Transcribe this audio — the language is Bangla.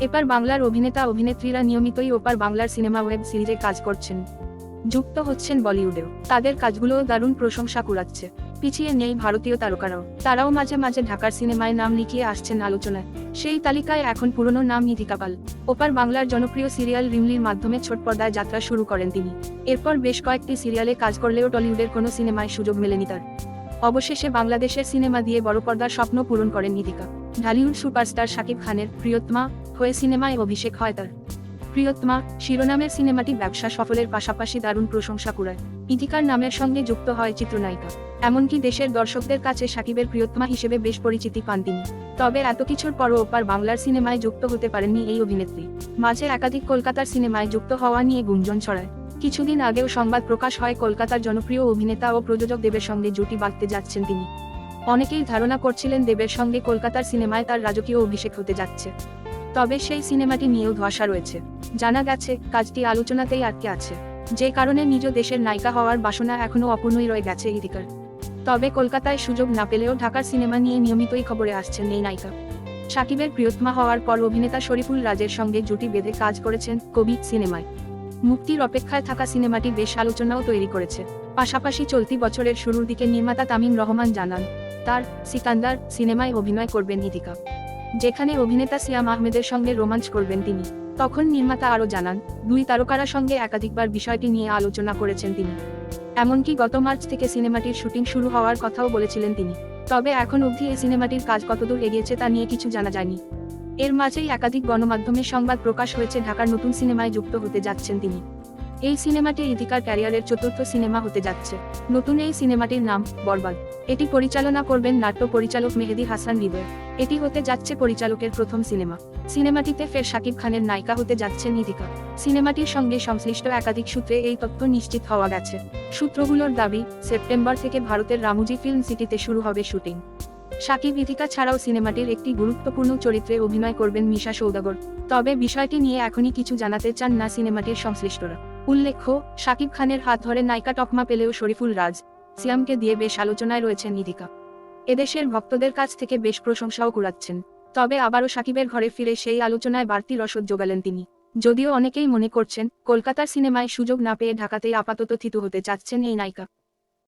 এপার বাংলার অভিনেতা অভিনেত্রীরা নিয়মিতই ওপার বাংলার সিনেমা ওয়েব সিরিজে কাজ করছেন। যুক্ত হচ্ছেন বলিউডেও। তাদের কাজগুলোও দারুণ প্রশংসা কুড়াচ্ছে। পিছিয়ে নেই ভারতীয় তারকারাও। তারাও মাঝে মাঝে ঢাকার সিনেমায় নাম লিখিয়ে আসছেন আলোচনায়। সেই তালিকায় এখন পুরনো নাম নিধিকা পাল। ওপার বাংলার জনপ্রিয় সিরিয়াল রিমলির মাধ্যমে ছোট পর্দায় যাত্রা শুরু করেন তিনি। এরপর বেশ কয়েকটি সিরিয়ালে কাজ করলেও টলিউডের কোনো সিনেমায় সুযোগ মেলেনি তার। অবশেষে বাংলাদেশের সিনেমা দিয়ে বড় পর্দার স্বপ্ন পূরণ করেন নিধিকা ঢালিউড সুপারস্টার শাকিব খানের প্রিয়তমা হয়ে সিনেমায় অভিষেক হয় তার। প্রিয়তমা, শিরোনামের সিনেমাটি ব্যবসা সফলের পাশাপাশি দারুণ প্রশংসা কুড়ায়। ইতিকার নামের সঙ্গে যুক্ত হয় চিত্রনায়িকা। এমনকি দেশের দর্শকদের কাছে সাকিবের প্রিয়তমা হিসেবে বেশ পরিচিতি পান তিনি। তবে এত কিছুর পরও ওপার বাংলার সিনেমায় যুক্ত হতে পারেননি এই অভিনেত্রী। মাঝে একাধিক কলকাতার সিনেমায় যুক্ত হওয়া নিয়ে গুঞ্জন ছড়ায়। কিছুদিন আগেও সংবাদ প্রকাশ হয় কলকাতার জনপ্রিয় অভিনেতা ও প্রযোজক দেবের সঙ্গে জুটি বাঁধতে যাচ্ছেন তিনি। অনেকেই ধারণা করছিলেন দেবের সঙ্গে কলকাতার সিনেমায় তার রাজকীয় অভিষেক হতে যাচ্ছে। তবে সেই সিনেমাটি নিয়েও ধোঁয়াশা রয়েছে। জানা গেছে, কাজটি আলোচনাতেই আটকে আছে। যে কারণে নিজ দেশের নায়িকা হওয়ার বাসনা এখনও অপূর্ণই রয়ে গেছে ইদিকার তবে কলকাতায় সুযোগ না পেলেও ঢাকার সিনেমা নিয়ে নিয়মিতই খবরে আসছেন এই নায়িকা। সাকিবের প্রিয়তমা হওয়ার পর অভিনেতা শরীফুল রাজের সঙ্গে জুটি বেঁধে কাজ করেছেন কবি সিনেমায়। মুক্তির অপেক্ষায় থাকা সিনেমাটি বেশ আলোচনাও তৈরি করেছে। পাশাপাশি চলতি বছরের শুরুর দিকে নির্মাতা তামিম রহমান জানান, তার সিকান্দার সিনেমায় অভিনয় করবেন ইদিকা যেখানে অভিনেতা সিয়াম আহমেদের সঙ্গে রোমাঞ্চ করবেন তিনি। তখন নির্মাতা আরও জানান, দুই তারকারা সঙ্গে একাধিকবার বিষয়টি নিয়ে আলোচনা করেছেন তিনি। এমনকি গত মার্চ থেকে সিনেমাটির শুটিং শুরু হওয়ার কথাও বলেছিলেন তিনি। তবে এখন অবধি এই সিনেমাটির কাজ কতদূর এগিয়েছে তা নিয়ে কিছু জানা যায়নি। এর মাঝেই একাধিক গণমাধ্যমে সংবাদ প্রকাশ হয়েছে ঢাকার নতুন সিনেমায় যুক্ত হতে যাচ্ছেন তিনি। এই সিনেমাটি ইতিকার ক্যারিয়ারের চতুর্থ সিনেমা হতে যাচ্ছে। নতুন এই সিনেমাটির নাম, বরবাদ। এটি পরিচালনা করবেন নাট্য পরিচালক মেহেদি হাসান হৃদয়। এটি হতে যাচ্ছে পরিচালকের প্রথম সিনেমা। সিনেমাটিতে ফের শাকিব খানের নায়িকা হতে যাচ্ছেন নিধিকা সিনেমাটির সঙ্গে সংশ্লিষ্ট একাধিক সূত্রে এই তথ্য নিশ্চিত হওয়া গেছে। সূত্রগুলোর দাবি, সেপ্টেম্বর থেকে ভারতের রামুজি ফিল্ম সিটিতে শুরু হবে শুটিং। শাকিব ইথিকা ছাড়াও সিনেমাটির একটি গুরুত্বপূর্ণ চরিত্রে অভিনয় করবেন মিশা সৌদাগর। তবে বিষয়টি নিয়ে এখনই কিছু জানাতে চান না সিনেমাটির সংশ্লিষ্টরা। উল্লেখ্য, শাকিব খানের হাত ধরে নায়িকা টকমা পেলেও শরীফুল রাজ, সিয়ামকে দিয়ে বেশ আলোচনায় রয়েছেন নিধিকা। এদেশের ভক্তদের কাছ থেকে বেশ প্রশংসাও কুড়াচ্ছেন। তবে আবারও সাকিবের ঘরে ফিরে সেই আলোচনায় বাড়তি রসদ জোগালেন তিনি। যদিও অনেকেই মনে করছেন, কলকাতার সিনেমায় সুযোগ না পেয়ে ঢাকাতেই আপাতত থিতু হতে চাচ্ছেন এই নায়িকা।